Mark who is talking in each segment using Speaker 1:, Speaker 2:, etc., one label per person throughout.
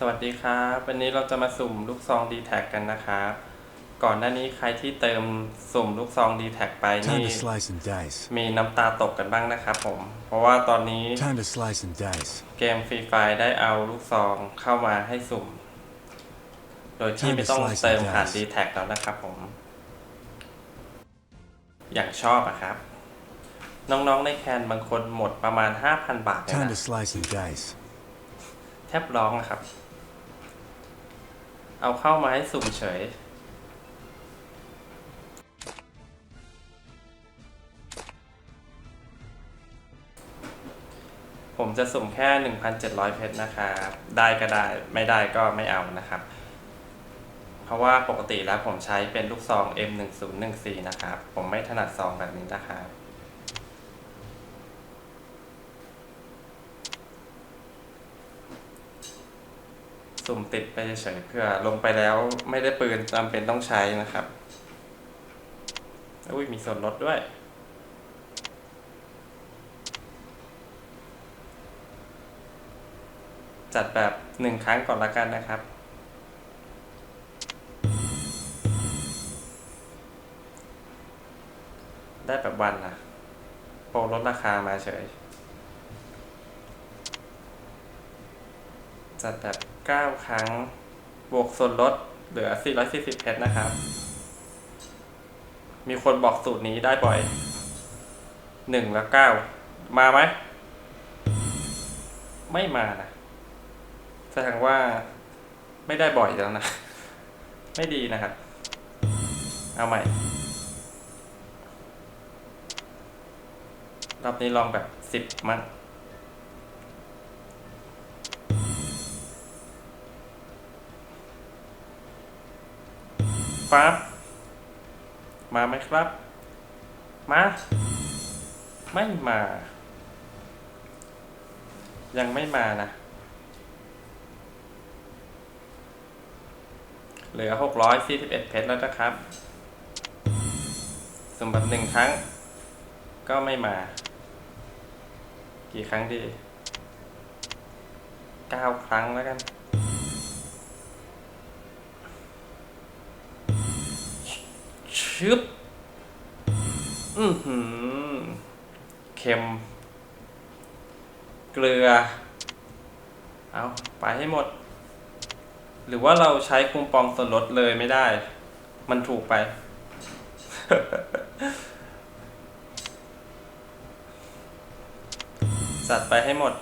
Speaker 1: สวัสดีครับ วันนี้เราจะมาสุ่มลูกซอง d t แทกันนะครับ ก่อนหน้านี้ใครที่เติมสุ่มลูกซอง d t แทไป
Speaker 2: Time
Speaker 1: นี่
Speaker 2: to slice and dice.
Speaker 1: มีน้ำตาตกกันบ้างนะครับผม เพราะว่าตอนนี้
Speaker 2: Time to slice and dice.
Speaker 1: เกมฟรีไฟได้เอาลูกซองเข้ามาให้สุ่ม โดยที่ไม่ต้องเติมผ่าน d t แทแล้วนะครับผม อย่างชอบอะครับ น้องๆในแคนบางคนหมดประมาณ 5,000 บาทเลย
Speaker 2: Time
Speaker 1: นะ
Speaker 2: to slice and dice.
Speaker 1: แทบร้องนะครับ เอาเข้ามาให้สุ่มเฉย ผมจะสุ่มแค่ 1,700 เพชรนะครับ ได้ก็ได้ไม่ได้ก็ไม่เอานะครับ เพราะว่าปกติแล้วผมใช้เป็นลูกซอง M1014 นะครับ ผมไม่ถนัดซองแบบนี้นะครับ สุ่มติดไปเฉยเพื่อลงไปแล้วไม่ได้ปืนจำเป็นต้องใช้นะครับอุ้ยมีส่วนลดด้วย จัดแบบหนึ่งครั้งก่อนละกันนะครับ ได้แบบวันนะโปรลดราคามาเฉย จัดแบบ 9 ครั้ง บวกส่วนลดเหลือ 440เพชรนะครับ มีคนบอกสูตรนี้ได้บ่อย 1 และ 9 มาไหม ไม่มานะ แสดงว่าไม่ได้บ่อยแล้วนะ ไม่ดีนะครับ เอาใหม่ รอบนี้ลองแบบ 10 มั้ง ปั๊บมาไหมครับ มา ไม่มา ยังไม่มานะ เหลือ641เอ็ดเพชรแล้วนะครับสมบัติหนึ่งครั้ง ก็ไม่มา กี่ครั้งดี9ครั้งแล้วกัน ชึบอือหือเค็ม เกลือ เอาไปให้หมด หรือว่าเราใช้คูปองส่วนลดเลยไม่ได้ มันถูกไป จัดไปให้หมด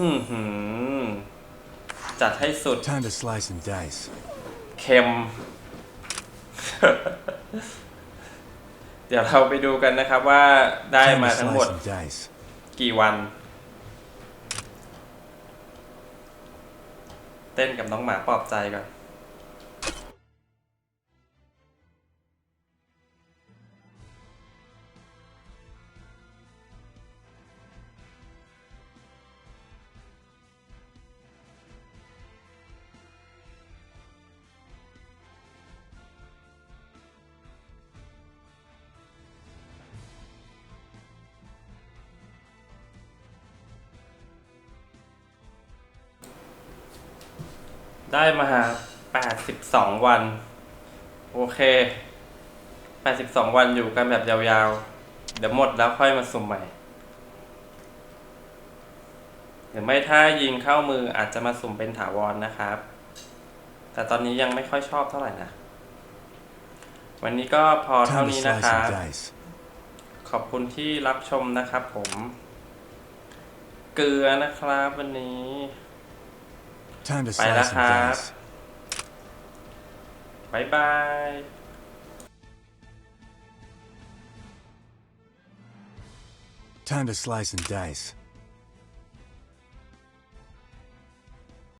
Speaker 1: อือหือ จัดให้สุด
Speaker 2: Time to slice and dice.
Speaker 1: เค็ม เดี๋ยวเราไปดูกันนะครับว่าได้
Speaker 2: Time
Speaker 1: มา
Speaker 2: to
Speaker 1: ทั้งหมด
Speaker 2: slice and dice.
Speaker 1: กี่วัน เต้นกับน้องหมาปลอบใจก่อน ได้มา82วัน โอเค82วันอยู่กันแบบยาวๆ เดี๋ยวหมดแล้วค่อยมาสุ่มใหม่หรือไม่ถ้ายิงเข้ามืออาจจะมาสุ่มเป็นถาวรนะครับ แต่ตอนนี้ยังไม่ค่อยชอบเท่าไหร่นะ วันนี้ก็พอเท่า
Speaker 2: Time to
Speaker 1: นี้นะ
Speaker 2: slice
Speaker 1: ครับ
Speaker 2: and dice.
Speaker 1: ขอบคุณที่รับชมนะครับผม เกลือนะครับวันนี้
Speaker 2: Time to
Speaker 1: Bye
Speaker 2: slice and
Speaker 1: lahat.
Speaker 2: dice.
Speaker 1: บายบาย
Speaker 2: Time to slice and dice.